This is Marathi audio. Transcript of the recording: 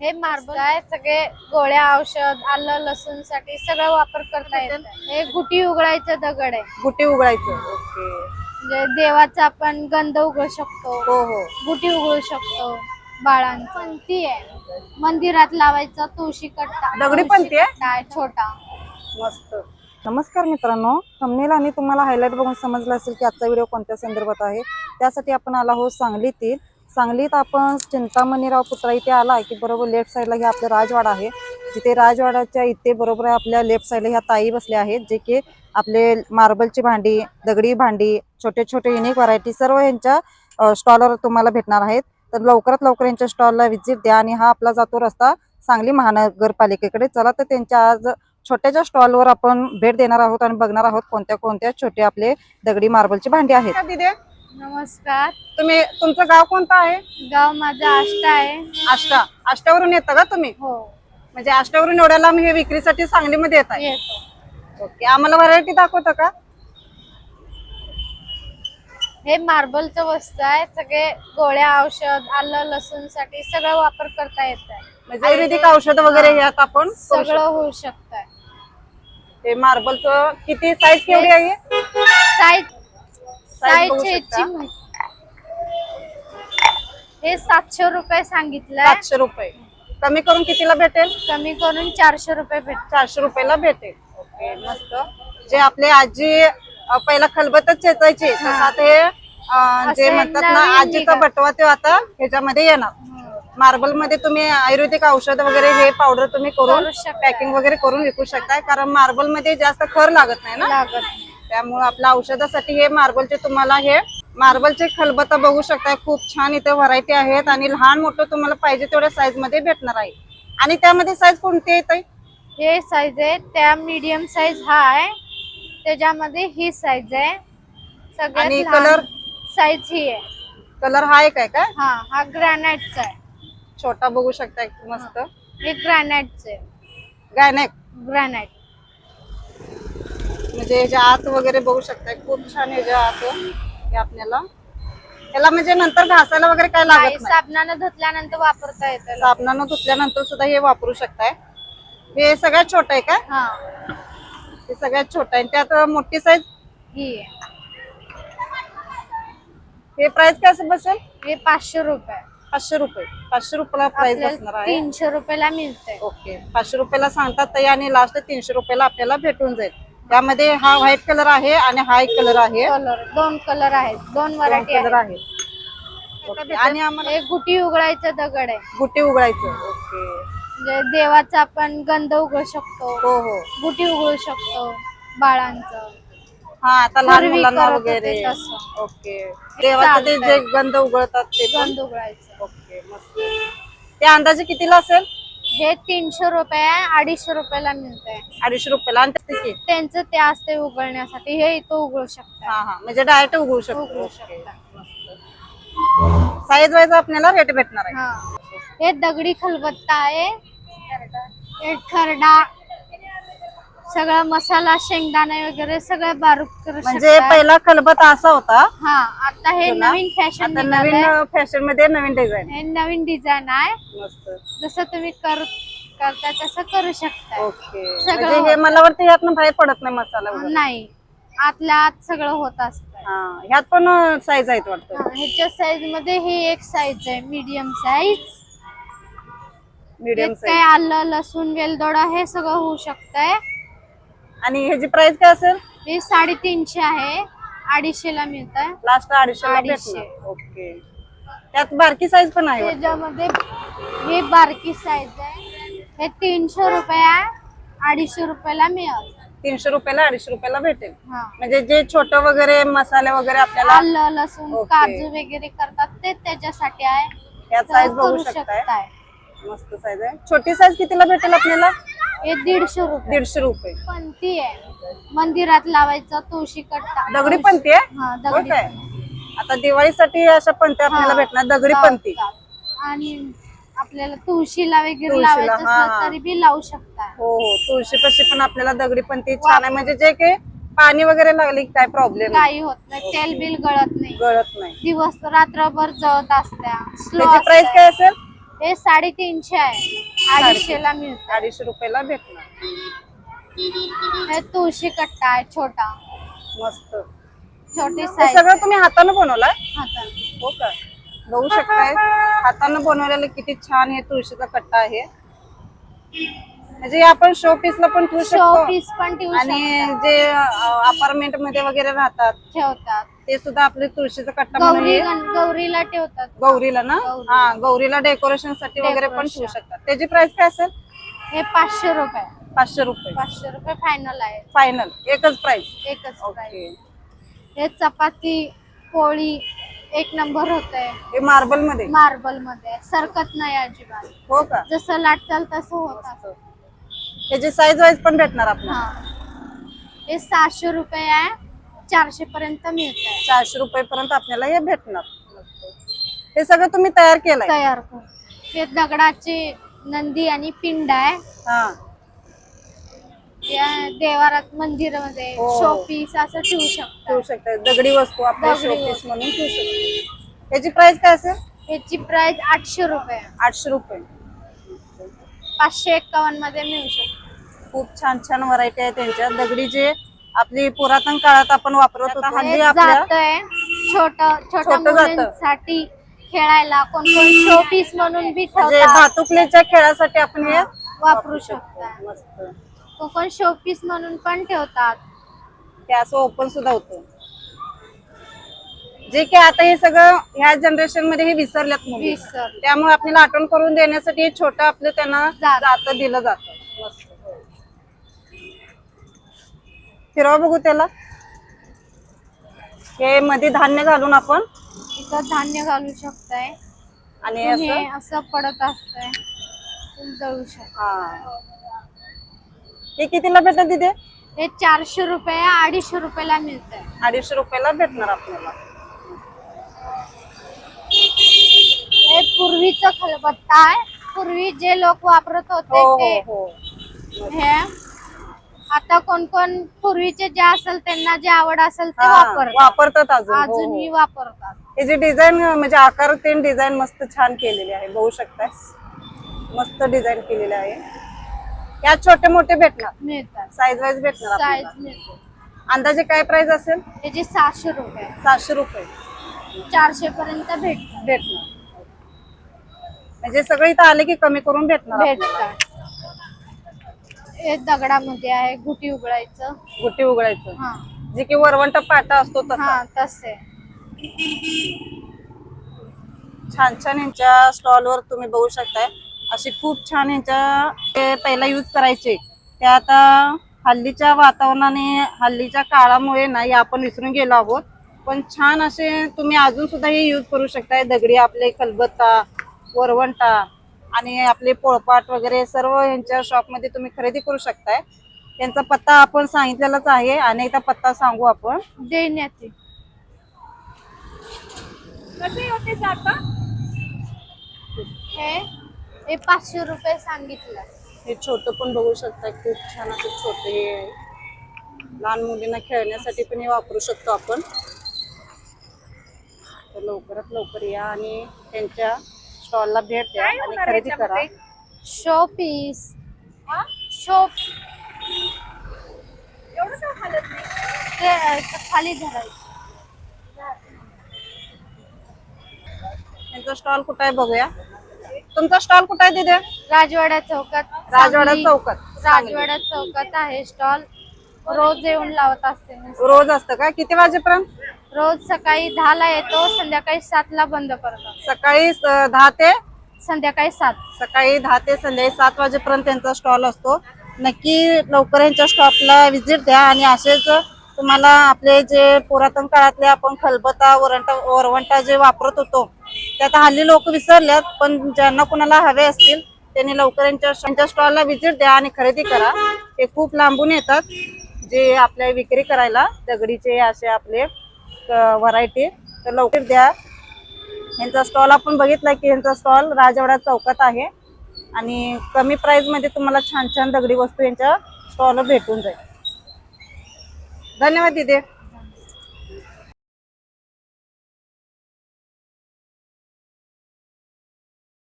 हे मार्बल आहे सगळे गोळ्या औषध आलं लसूणसाठी सगळं वापर करता येत. हे गुटी उघडायचं दगड आहे. गुटी उघडायचं ओके. म्हणजे देवाचा आपण गंध उघडू शकतो. हो हो. गुटी उघडू शकतो. बाळांचं पंती आहे. मंदिरात लावायचा तुळशी कट्टा दगडी पंती आहे? कट्टा आहे छोटा. मस्त. नमस्कार मित्रांनो. थंबनेल आणि तुम्हाला हायलाइट बघून समजलं असेल की आजचा व्हिडिओ कोणत्या संदर्भात आहे. त्यासाठी आपण आलो आहोत सांगलीतील सांगलीत आपण चिंतामणीराव पुतळा इथे आला आहे की बरोबर लेफ्ट साईडला हे आपलं राजवाडा आहे. जिथे राजवाड्याच्या इथे बरोबर आपल्या लेफ्ट साईडला ह्या ताई बसल्या आहेत जे की आपले मार्बलची भांडी दगडी भांडी छोटे छोटे युनिक व्हरायटी सर्व यांच्या स्टॉलवर तुम्हाला भेटणार आहेत. तर लवकरात लवकर यांच्या स्टॉलला व्हिजिट द्या आणि हा आपला जातो रस्ता सांगली महानगरपालिकेकडे. चला तर त्यांच्या आज छोट्याच्या स्टॉलवर आपण भेट देणार आहोत आणि बघणार आहोत कोणत्या कोणत्या छोटे आपले दगडी मार्बलची भांडी आहेत. नमस्कार. तुम्ही तुमचं गाव कोणतं आहे? गाव माझा आष्टा आहे. आष्टा. आष्टावरून येता का तुम्ही? हो. म्हणजे आष्टावरून एवढ्या लांब हे विक्रीसाठी सांगलीमध्ये येत आहे. येतो. ओके. आम्हाला व्हरायटी दाखवता का? हे मार्बलचं वस्तू आहे. सगळे गोळ्या औषध आलं लसूणसाठी सगळं वापर करता येत आहे. म्हणजे आयुर्वेदिक औषध वगैरे आपण करू सगळं होऊ शकत. आहे शकतो. हे मार्बलचं किती साईज केवढी आहे? साईज बघू शकता. हे सातशे रुपये सांगितलंय. सातशे रुपये. कमी करून कितीला भेटेल? कमी करून चारशे रुपये भेट चारशे रुपयाला भेटेल. ओके मस्त. जे आपले आजी अ, पहिला खलबतच चेचायची तसा ते अ, जे असे म्हणतात ना नवीन आजीचा निघा- बटवा ते आता ह्याच्यामध्ये येणार. मार्बलमध्ये तुम्ही आयुर्वेदिक औषध वगैरे हे पावडर तुम्ही करून करू शकता. पॅकिंग वगैरे करून विकू शकताय कारण मार्बलमध्ये जास्त खर लागत नाही ना. लागत. त्यामुळे आपल्या औषधासाठी हे मार्बलचे तुम्हाला हे मार्बलचे खलबत्ता बघू शकताय. खूप छान इथे व्हरायटी आहेत आणि लहान मोठं तुम्हाला पाहिजे तेवढ्या साईजमध्ये भेटणार आहे. आणि त्यामध्ये साईज कोणती येत आहे हे साईज आहे. त्या मीडियम साईज हा आहे. त्याच्यामध्ये ही साईज आहे. आणि सगळ्यात color? साईज ही आहे. कलर हा एक आहे का? हा हा ग्रॅनाइटचा आहे. छोटा बघू शकताय. मस्त. हे. ग्रॅनाइटचे गायनेक ग्रॅनाइट म्हणजे ह्याच्या आत वगैरे बघू शकताय खूप छान ह्याच्या आत हे आपल्याला. त्याला म्हणजे नंतर घासायला वगैरे काय लागत नाही साबणानं धुतल्यानंतर वापरता येतं साबणानं धुतल्यानंतर सुद्धा हे वापरू शकताय. हे सगळ्यात छोट आहे का? हा. हे सगळ्यात छोट आहे. त्यात मोठी साईज ही. आहे हे प्राइस काय असं बसेल? हे पाचशे रुपये. पाचशे रुपये. पाचशे रुपयाला प्राइस आपल्याला असणार आहे. तीनशे रुपयाला मिळते ओके पाचशे रुपयाला सांगतात ताई आणि लास्ट तीनशे रुपयाला आपल्याला भेटून जाईल. त्यामध्ये हा व्हाईट कलर आहे आणि हा एक कलर आहे. कलर दोन कलर आहेत दोन व्हरायटी कलर आहेत. आहे ओके. आणि आम्हाला हे गुटी उघडायचं दगड आहे. गुटी उघडायचं. ओके. म्हणजे देवाचा आपण गंध उघडू शकतो. हो हो. गुटी उघडू शकतो बाळांचं. हा आता लहान पूर्वी मुलांना करत होते वगैरे तसं. ओके. देवाचं ते चालतंय. जे गंध उघडतात ते पण. गंध उघडायचं. ओके मस्त. ते अंदाजे कितीला असेल? हे तीनशे रुपये आहे अडीचशे रुपयाला मिळतंय. अडीचशे रुपयाला. आणि ते किती? त्यांचं ते असते उघडण्यासाठी. हे इथं उघडू शकता. हा हा. म्हणजे डायरेक्ट उघडू शकतो. उघडू शकता. साईज वाईज आपल्याला रेट भेटणार आहे. हा. हे दगडी खलबत्ता आहे. हे खरडा सगळा मसाला शेंगदाणे वगैरे सगळं बारीक करू म्हणजे शकता. पहिला खलबत्ता असा होता. हा आता हे जुना? नवीन फॅशन आता नवीन फॅशनमध्ये नवीन डिझाईन हे नवीन डिझाईन आहे. मस्त. जसं तुम्ही कर करता तसं करू शकता. ओके. सगळं म्हणजे हे मला वाटतं ह्यातनं बाहेर पडत नाही मसाला वगैरे. नाही. आतल्या आत सगळं होत असतं. हा ह्यात पण साईज आहेत वाटतं. हा, ह्याच्या साईजमध्ये ही एक साईज आहे मीडियम साईज मीडियम काय साईज आलं लसूण वेलदोडा हे सगळं होऊ शकतंय. आणि ह्याची प्राइस काय असेल? हे साडेतीनशे आहे. अडीचशे ला मिळत आहे लास्ट अडीचशे अडीचशे. ओके त्यात बारकी साईज पण आहे वाटतं. त्याच्यामध्ये हे बारकी साईज आहे. हे तीनशे रुपये आहे. अडीचशे रुपयाला मिळेल. तीनशे रुपयाला अडीचशे रुपयाला भेटेल. हा. म्हणजे जे छोट वगैरे मसाले वगैरे आपल्याला आलं लसूण ओके. काजू वगैरे करतात ते त्याच्यासाठी आहे. तर साईज बघू करू शकताय. मस्त साईज आहे. छोटी साईज कितीला भेटेल आपल्याला? हे दीडशे रुपये. दीडशे रुपये. पंती आहे. मंदिरात लावायचा तुळशी कट्टा दगडी पंती आहे? हा हो दगडी. काय? आता दिवाळीसाठी अशा पंत्या आपल्याला हा. भेटणार दगडी पंती लावतात. आणि आपल्याला तुळशीला वगैरे तुळशीला, लावायचं हा, असलं हा. तरी बी लावू शकता. हो हो. तुळशी पशी पण आपल्याला दगडी पंती छान आहे. म्हणजे जे काही पाणी वगैरे लागली की काय प्रॉब्लेम काही होत नाही. तेल बिल गळत नाही. गळत नाही. दिवस रात्रभर जळत असत्या. स्लो त्याची प्राइस काय असेल? हे साडेतीनशे आहे. अडीचशेला मिळतं. अडीचशे रुपयाला भेटणार. हे तुळशी कट्टा आहे छोटा. मस्त. छोटी हे साईज सगळं तुम्ही हातानं बनवलाय? हातात हो का? बघू शकताय. हातानं बनवलेलं किती छान हे तुळशीचा कट्टा आहे. म्हणजे हे आपण शो पीसला पण ठेवू शो शकतो. पीस पण ठेवू आणि जे अपार्टमेंटमध्ये वगैरे राहतात. ठेवतात. ते सुद्धा आपले तुळशीचा कट्टा म्हणून गौरी हे गण- गौरीला ठेवतात. गौरीला ना? गौरी. हा गौरीला डेकोरेशनसाठी वगैरे पण Decoration. ठेवू शकतात. त्याची प्राइस काय असेल? हे पाचशे रुपये. पाचशे रुपये. पाचशे रुपये फायनल आहे. फायनल एकच प्राइस एकच price. हे चपाती पोळी एक नंबर होत आहे हे मार्बलमध्ये? मार्बलमध्ये. सरकत नाही अजिबात. हो का? जसं लाटचाल तसं होत असतं. त्याची साईज वाईज पण भेटणार आपल्याला. हा. हे सहाशे रुपये आहे. चारशे पर्यंत मिळत चारशे रुपये पर्यंत आपल्याला हे भेटणार. हे सगळं तुम्ही तयार केलंय. तयार करून हे दगडाची नंदी आणि पिंड आहे. हा. या देवारात मंदिरामध्ये हो. शो पीस असं ठेवू शकतो. ठेवू शकता. दगडी वस्तू आपल्या दगडी शोपीस वस्तू. म्हणून ठेवू शकतो. त्याची प्राइस काय असेल? याची प्राइस आठशे रुपये. आठशे रुपये. पाचशे एक्कावन्नमध्ये मिळू शकतो. खूप छान छान व्हरायटी आहे त्यांच्या. दगडी जे आपली पुरातन काळात आपण वापरत होतो. हल्ली आपल्या जातय. छोट छोट्या छोटं जातं. मुलांसाठी खेळायला कोण कोण शो पीस म्हणून बी म्हणजे ठेवतात. भातुकलीच्या खेळासाठी आपण हे वापरू शकता. मस्त. कोण कोण शो पीस म्हणून पण ठेवतात. ते असं ओपन सुद्धा होतं. जे की आता हे सगळं ह्या जनरेशनमध्ये हे विसरल्यात मुली. विसर त्यामुळे आपल्याला आठवण करून देण्यासाठी हे छोटं आपलं त्यांना जात. जात दिलं जातं मस्त फिरवा बघू त्याला. हे मध्ये धान्य घालून आपण. इथं धान्य घालू शकताय. आणि हे असं? असं पडत असतंय. तुम्ही दळू शकता. हा. हे कितीला भेटत तिथे? हे चारशे रुपये अडीचशे रुपयाला मिळत अडीचशे रुपयाला भेटणार आपल्याला. हे पूर्वीचं खलबत्ता आहे. पूर्वी जे लोक वापरत होते हो ते हो हो. हे आता कोण कोण पूर्वीचे जे असेल त्यांना जे आवड असेल ते हा, वापरतात वापरतात अजून हो, हो. अजूनही वापरतात. हे जे डिझाईन म्हणजे आकार ते डिझाईन मस्त छान केलेली आहे बघू शकताय. मस्त डिझाईन केलेली आहे. या छोटे मोठे भेटणार. मिळतात. साईज वाईज भेटणार साईज आपल्याला. मिळते अंदाजे काय प्राइस असेल? त्याचे सहाशे रुपये. सातशे रुपये. चारशे पर्यंत भेटतात भेटणार. म्हणजे सगळे इथं आले की कमी करून भेटणार आपल्याला. भेटतात. हे दगडामध्ये आहे गुटी उघडायचं. गुटी उघडायचं. हा. जे की वरवंट पाटा असतो तसा. हा तसे. छान छान यांच्या स्टॉलवर तुम्ही बघू शकताय. अशी खूप छान यांच्या ते पहिला यूज करायचे. ते आता हल्लीच्या वातावरणाने हल्लीच्या काळामुळे नाही आपण विसरून गेलो आहोत. पण छान असे तुम्ही अजून सुद्धा हे यूज करू शकताय. दगडी आपले खलबत्ता वरवंटा. आणि आपले पोळपाट वगैरे सर्व यांच्या शॉपमध्ये तुम्ही खरेदी करू शकताय. त्यांचा पत्ता आपण सांगितलेलाच आहे. आणि एकदा पत्ता सांगू आपण. देण्यात येईल. हे हे पाचशे रुपये सांगितलं. हे छोटं पण बघू शकता खूप छान असं छोटे हे आहे. लहान मुलींना खेळण्यासाठी पण हे वापरू शकतो आपण. तर लवकरात लवकर या आणि त्यांच्या स्टॉलला भेट द्या आणि खरेदी करा. शो पीस शो ते अ, खाली धरायचं. त्यांचा स्टॉल कुठं आहे बघूया. तुमचा स्टॉल कुठं आहे तिथे राजवाडा चौकात राजवाडा सांगली- चौकात. राजवाडा चौकात आहे स्टॉल. रोज येऊन लावत असते मी. रोज असतं का? किती वाजेपर्यंत? रोज सकाळी दहा ला येतो संध्याकाळी सात ला बंद करतात सकाळी दहा ते? संध्याकाळी सात. सकाळी दहा ते संध्याकाळी सात वाजेपर्यंत त्यांचा स्टॉल असतो. नक्की लवकर यांच्या स्टॉपला व्हिजिट द्या आणि असेच तुम्हाला आपले जे पुरातन काळातले आपण खलबत्ता वरंटा वरवंटा जे वापरत होतो ते आता हल्ली लोक विसरल्यात पण ज्यांना कुणाला हवे असतील त्यांनी लवकर यांच्या यांच्या स्टॉलला व्हिजिट द्या आणि खरेदी करा. ते खूप लांबून येतात. जे आपल्या विक्री करायला दगडीचे असे आपले व्हरायटी तर लवकर द्या. यांचा स्टॉल आपण बघितला की यांचा स्टॉल राजवाडा चौकात आहे. आणि कमी प्राईजमध्ये तुम्हाला छान छान दगडी वस्तू यांच्या स्टॉलवर भेटून जाईल. धन्यवाद दिदे.